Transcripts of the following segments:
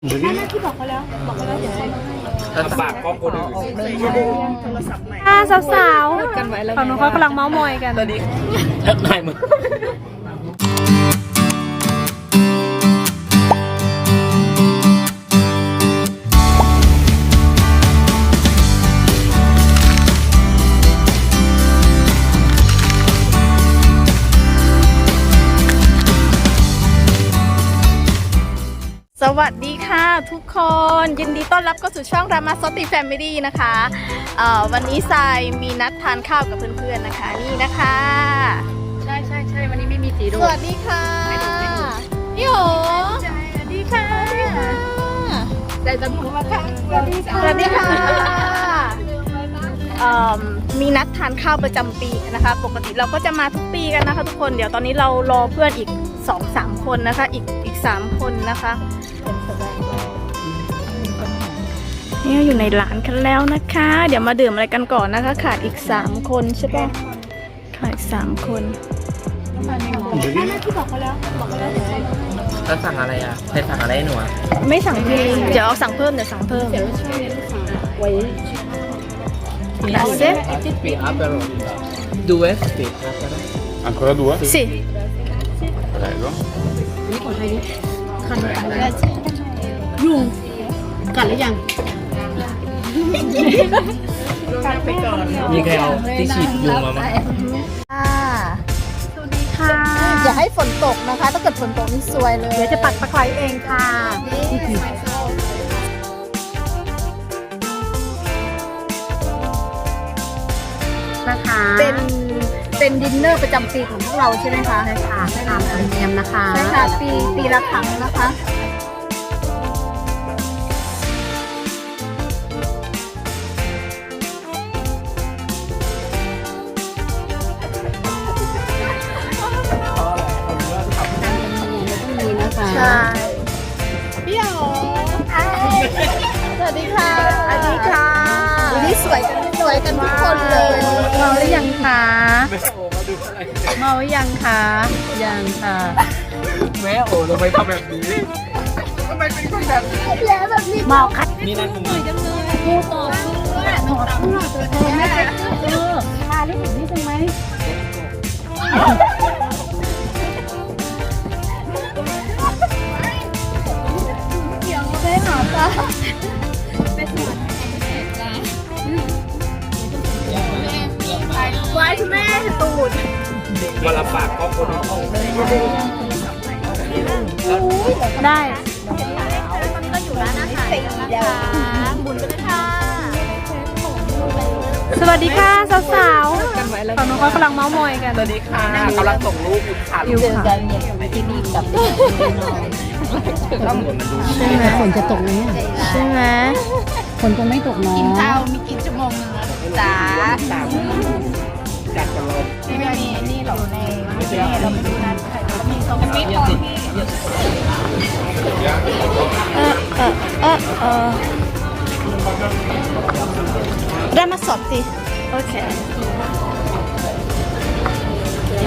ที่บอกเขาแล้ว บอกเขาแล้วเดี๋ยวใช้มาให้ถ้าปากกล้องคนอื่นค่ะสาวๆฝั่งนู้นเขากำลังเมาส์มอยกันตอนนี้ทักนายมึง สวัสดีค่ะทุกคนยินดีต้อนรับเข้าสู่ช่องรามาซอติแฟมิลี่นะคะเอ่อวันนี้ทรายมีนัดทานข้าวกับเพื่อนๆนะคะนี่นะคะ ใช่ใช่ใช่วันนี้ไม่มีสีสดูวัสดีค่ะพี่โหสวัสดีค่ะใจจะพูดว่าค่ะสวัสดีค่ะสวัสดีค่ะเอิ่มมีนัดทานข้าวประจำปีนะคะ ปกติเราก็จะมาทุกปีกันนะคะ ทุกคนเดี๋ยวตอนนี้เรารอเพื่อนอีก สองสามคนนะคะ อีกอีกสามคนนะคะเนี่ยอยู่ในร้านกันแล้วนะคะ เดี๋ยวมาดื่มอะไรกันก่อนนะคะ ขาดอีกสามคนใช่ปะขาดอีกสามคนที่บอกเขาแล้วบอกเขาแล้วเดี๋ยวใช้มาให้ถ้าสั่งอะไรอะใครสั่งอะไรให้หนูอะไม่สั่งเพิ่มเดี๋ยวเอาสั่งเพิ่มเดี๋ยวสั่งเพิ่มเดี๋ยวช่วงนี้ลูกค้าไว้ Grazie. Speed up แล้ว due speed up ก็ได้ Ancora due? สิ Prego. นี่ของใครนี่คันไปแล้วยุงกัดหรือยังกัดไปก่อนมีใครเอาที่ฉีดยุงมาไหมค่ะสวัสดีค่ะอย่าให้ฝนตกนะคะ ถ้าเกิดฝนตกนี่ซวยเลยเดี๋ยวจะปัดตะไคร้เองค่ะ นะคะ เป็น เป็นดินเนอร์ประจำปีของพวกเราใช่ไหมคะใช่ค่ะตามธรรมเนียมนะคะใช่ค่ะปีปีละครั้งนะคะมีนะคะ ใช่พี่หยอสวัสดีค่ะ สวัสดีค่ะวันนี้สวยกันสวยกันทุกคนเลยเมาหรือ ยังคะเมาหรือยังคะยังค่ะแม่โอ้ทำไมทำแบบนี้ทำไมเป็นคนแบบนี้แย่แบบนี้เมาคัดนี่นั่นมึงพูดต่อหนอดหนอดเออไม่ใช่เออทาลิปนี่ใช่ไหม วันละปากกล้องคนอื่นได้ ตอนนี้ก็อยู่ร้านอาหารกันนะคะหมุนไปเลยค่ะสวัสดีค่ะสาวๆฝั่งนู้นเขากำลังเมาส์มอยกันสวัสดีค่ะกำลังส่งรูปอยู่ค่ะอยู่ค่ะต้องเหมือนมันดูใช่ไหมฝนจะตกไหมเนี่ยใช่ไหมฝนคงไม่ตกเนาะกินข้าวมีกินชั่วโมงนึงจ้าตาม จัดกันเลยที่ไม่มีนี่หรอกในไม่ใช่เราไม่ดูนะมีตรงนี้ตรงนี้เออเออเออเออได้มาสดสิโอเค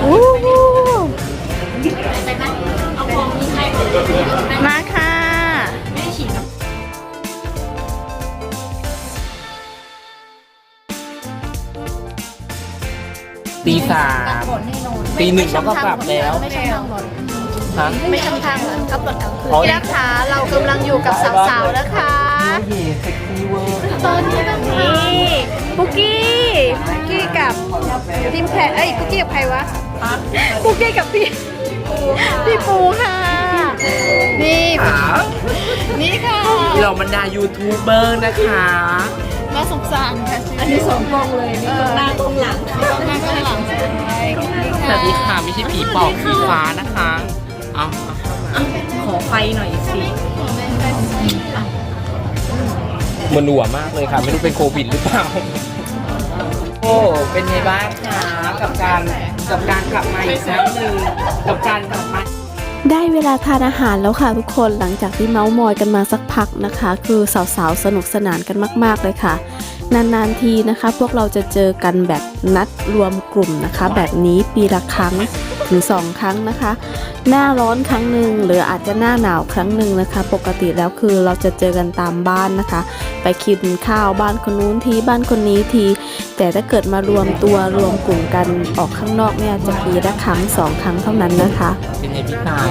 อู้หูมา ตีสามตีหนึ่งแล้วก็กลับแล้ว ไม่ใช่ทางรถฮะ ไม่ใช่ทางรถขับรถกลางคืนอ๋อ พี่นะคะเรากำลังอยู่กับสาวๆนะคะ เย่เซ็กซี่เวอร์ตอนนี้นี่ปุกกี้ปุกกี้กับทีมแพรเอ้ยปุกกี้กับใครวะปุกกี้กับพี่พี่ปูค่ะ นี่นี่ค่ะ เราบรรดายูทูบเบอร์นะคะ น่าสงสารค่ะอันนี้สองกล้องเลยนี่ตรงหน้าตรงหลังนี่ตรงหน้าตรงหลังใช่สวัสดีค่ะไม่ใช่ผีปอบผีฟ้านะคะเอาเอาเข้ามาขอไฟหน่อยสิมันหัวมากเลยค่ะ ไม่รู้เป็นโควิดหรือเปล่า โอ้เป็นไงบ้างคะกับการกับการกลับมาอีกครั้งหนึ่งกับการกลับมา ได้เวลาทานอาหารแล้วค่ะทุกคนหลังจากที่เมาส์มอยกันมาสักพักนะคะ คือสาวๆสนุกสนานกันมาก ๆเลยค่ะ นานๆทีนะคะ พวกเราจะเจอกันแบบนัดรวมกลุ่มนะคะ แบบนี้ปีละครั้งหรือสองครั้งนะคะ หน้าร้อนครั้งหนึ่งหรืออาจจะหน้าหนาวครั้งหนึ่งนะคะ ปกติแล้วคือเราจะเจอกันตามบ้านนะคะ ไปกินข้าวบ้านคนนู้นทีบ้านคนนี้ที แต่ถ้าเกิดมารวมตัวรวมกลุ่มกันออกข้างนอกเนี่ยจะปีละครั้งสองครั้งเท่านั้นนะคะเป็นไงพี่ชาย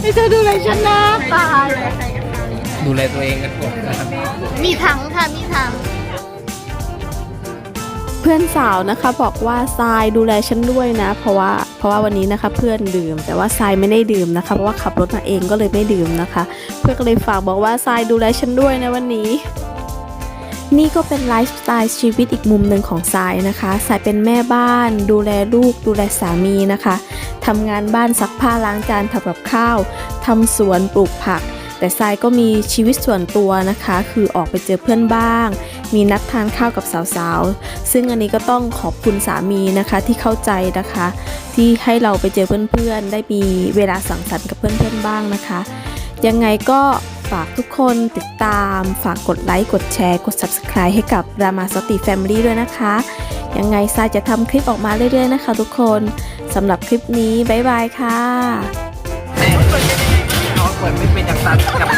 ไอ้เธอดูเลยฉันนะตายดูแลตัวเองกันก่อนนะครับ มีถังค่ะ มีถัง เพื่อนสาวนะคะบอกว่าทรายดูแลฉันด้วยนะ เพราะว่าเพราะว่าวันนี้นะคะเพื่อนดื่ม แต่ว่าทรายไม่ได้ดื่มนะคะ เพราะว่าขับรถมาเองก็เลยไม่ดื่มนะคะ เพื่อนก็เลยฝากบอกว่าทรายดูแลฉันด้วยนะวันนี้นี่ก็เป็นไลฟ์สไตล์ชีวิตอีกมุมหนึ่งของทรายนะคะทรายเป็นแม่บ้าน ดูแลลูก ดูแลสามีนะคะ ทำงานบ้านซักผ้าล้างจานทำกับข้าวทำสวนปลูกผัก แต่ทรายก็มีชีวิตส่วนตัวนะคะ คือออกไปเจอเพื่อนบ้าง มีนัดทานข้าวกับสาวๆ ซึ่งอันนี้ก็ต้องขอบคุณสามีนะคะที่เข้าใจนะคะ ที่ให้เราไปเจอเพื่อนๆ ได้มีเวลาสังสรรค์กับเพื่อนๆบ้างนะคะ ยังไงก็ฝากทุกคนติดตาม ฝากกดไลค์ กดแชร์ กด Subscribe ให้กับ Rama s t i Family ด้วยนะคะ ยังไงซาจะทำคลิปออกมาเรื่อยๆนะคะทุกคนสำหรับคลิปนี้บ๊ายบายค่ะ แม่น้องเปิดไม่เป็นอย่างตันกับ